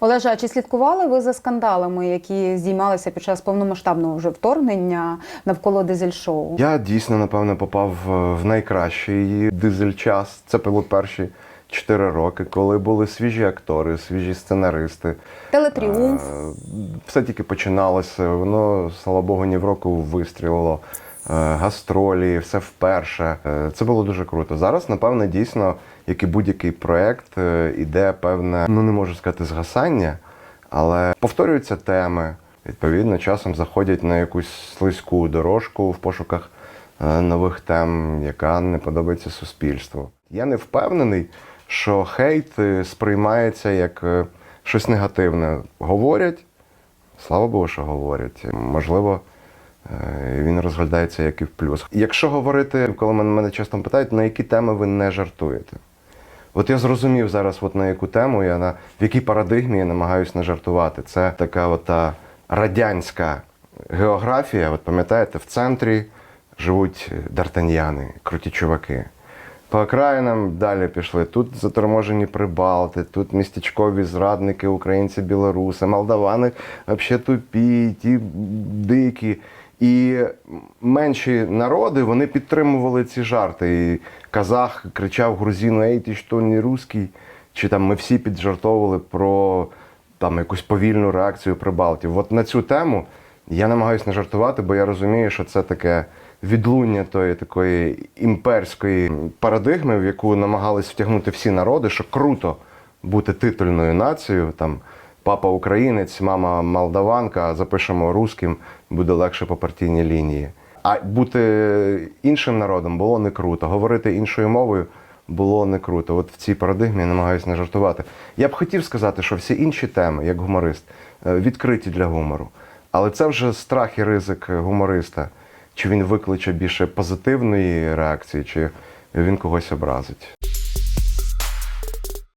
Олеже, а чи слідкували ви за скандалами, які здіймалися під час повномасштабного вже вторгнення навколо дизель-шоу? Я дійсно, напевно, попав е, в найкращий дизель-час. Це було перші чотири роки, коли були свіжі актори, свіжі сценаристи. Телетріумф. Е, Все тільки починалося. Воно, слава Богу, ні в року вистрілило. Е, Гастролі, все вперше. Е, Це було дуже круто. Зараз, напевно, дійсно, як і будь-який проєкт, е, іде певне, ну не можу сказати, згасання, але повторюються теми. Відповідно, часом заходять на якусь слизьку дорожку в пошуках нових тем, яка не подобається суспільству. Я не впевнений, що хейт сприймається як щось негативне. Говорять, слава Богу, що говорять. Можливо, він розглядається як і в плюс. Якщо говорити, коли мене, часто питають, на які теми ви не жартуєте. От я зрозумів зараз, от на яку тему я на в якій парадигмі я намагаюся не жартувати. Це така от радянська географія. От пам'ятаєте, в центрі живуть дартаньяни, круті чуваки. По окраїнам далі пішли. Тут заторможені прибалти, тут містечкові зрадники, українці, білоруси, молдавани взагалі тупі, ті дикі. І менші народи вони підтримували ці жарти. І казах кричав грузину, ей, ти що не русський? Чи там ми всі піджартовували про там якусь повільну реакцію прибалтів. От на цю тему я намагаюся не жартувати, бо я розумію, що це таке відлуння тої такої імперської парадигми, в яку намагались втягнути всі народи, що круто бути титульною нацією. Там папа українець, мама молдаванка, запишемо русським, буде легше по партійній лінії. А бути іншим народом було не круто. Говорити іншою мовою було не круто. От в цій парадигмі я намагаюся не жартувати. Я б хотів сказати, що всі інші теми, як гуморист, е, відкриті для гумору. Але це вже страх і ризик гумориста. Чи він викличе більше позитивної реакції, чи він когось образить.